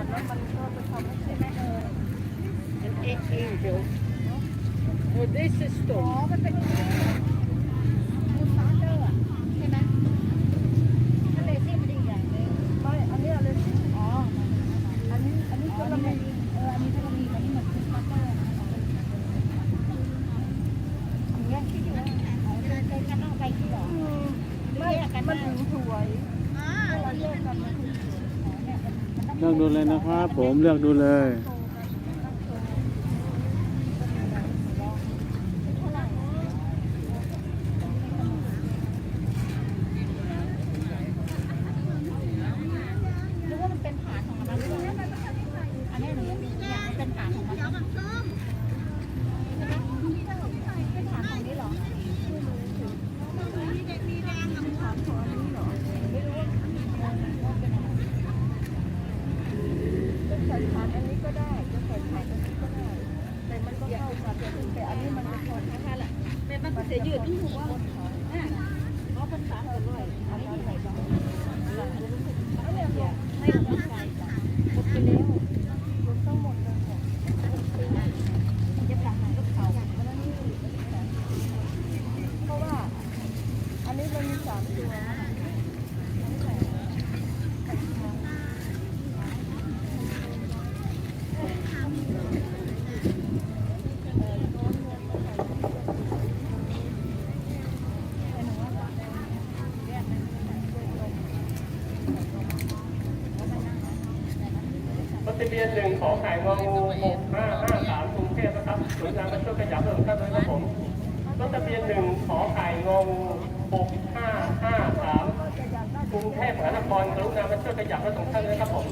อนแล้วมันก็ไปทำให้เสร็จเออ An angel. Oh, this is อ๋อ stone. มันเป็นมูสตาเตอร์อะใช่ไหมทะเลซิ่มดีอย่างหนึงไม่อันนี้อะไรอ๋อ อันนี้ อันนี้ก็ละมีเออ อันนี้ก็ละมีอันนี้เหมือนมูสตาเตอร์อย่างเงี้ยคิดอยู่ว่าอ๋อเดินเดินกันนอกไปที่หรอ ไม่ มันถึงสวยเราเลือกกันมันถึง เลือกดูเลยนะครับ ผมเลือกดูเลย นึกว่ามันเป็นฐานของมันด้วยอันนี้หนูเนี่ยมันเป็นฐานของมันใช่ไหมเป็นฐานของนี้เหรอฐานของอันนี้เหรอไม่รู้ว่าว่าเป็นอะไรจะใส่ฐานอันนี้ก็ได้จะใส่ฐานอันนี้ก็ได้ แต่มันก็เข้ากันแต่ อันนี้มันไม่พอทั้งนั้นแหละ Men man får se ljud. เพราะมันสามกันด้วยอันนี้ใส่สองไม่เลยไม่ต้องใส่หมดไปแล้วรวมทั้งหมดเลยจะตักไหนก็เขาเพราะว่า อันนี้มันมีสามตัว รถทะ เบียนหนึ่งขอไข่งองูหกห้าห้าสามกรุงเทพนะครับหน่วยงานมาช่วยขยับเรื่องท่านด้วยครับผมรถทะเบียนหนึ่งขอไข่งองูหกห้าห้าสามกรุงเทพมหานครกรุณามาช่วยขยับเรื่องของท่านด้วยครับผม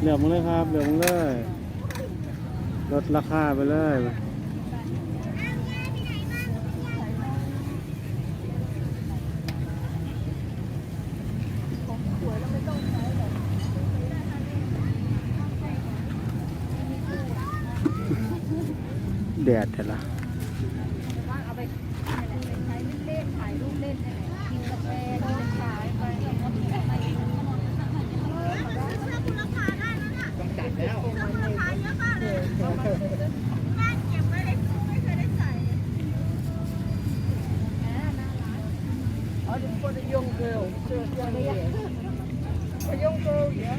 เหลือกมาเลยครับเหลือกมาเลย ลดราคาไปเลย แดดเถอะละว่าเอาไปใช้เล่นถ่ายรูปเล่นได้ไหนกินกาแฟกินขายไปแล้วก็ไรต้องจัดแล้วอ๋อเดี๋ยวคนจะยงเกลียวเจอคนนี้จะยงเกลียวเยอะ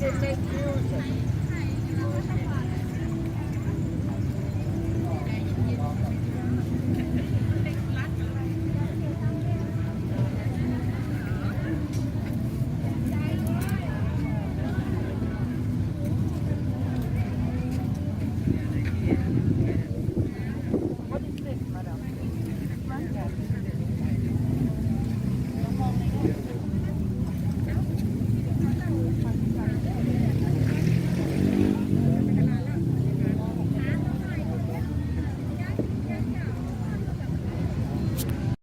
Thank you.